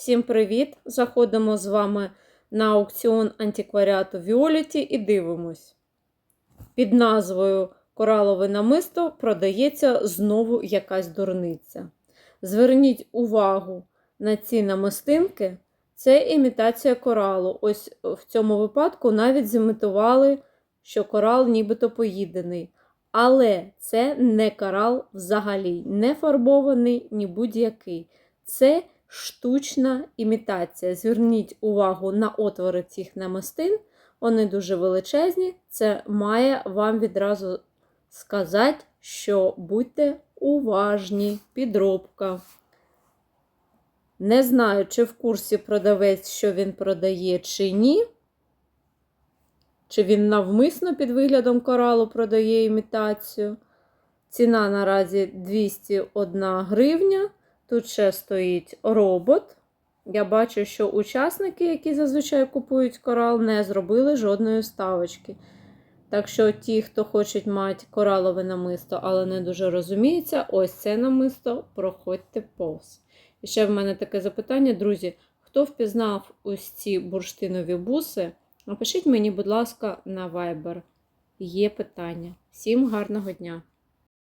Всім привіт! Заходимо з вами на аукціон антикваріату Віоліті і дивимось. Під назвою Коралове намисто продається знову якась дурниця. Зверніть увагу на ці намистинки. Це імітація коралу. Ось в цьому випадку навіть зімітували, що корал нібито поїдений. Але це не корал взагалі, не фарбований, ні будь-який. Це штучна імітація. Зверніть увагу на отвори цих намистин. Вони дуже величезні. Це має вам відразу сказати, що будьте уважні, підробка. Не знаю, чи в курсі продавець, що він продає, чи ні. Чи він навмисно під виглядом коралу продає імітацію. Ціна наразі 201 гривня. Тут ще стоїть робот. Я бачу, що учасники, які зазвичай купують корал, не зробили жодної ставочки. Так що ті, хто хочуть мати коралове намисто, але не дуже розуміється, ось це намисто проходьте повз. І ще в мене таке запитання, друзі: хто впізнав ось ці бурштинові буси? Напишіть мені, будь ласка, на Viber. Є питання. Всім гарного дня!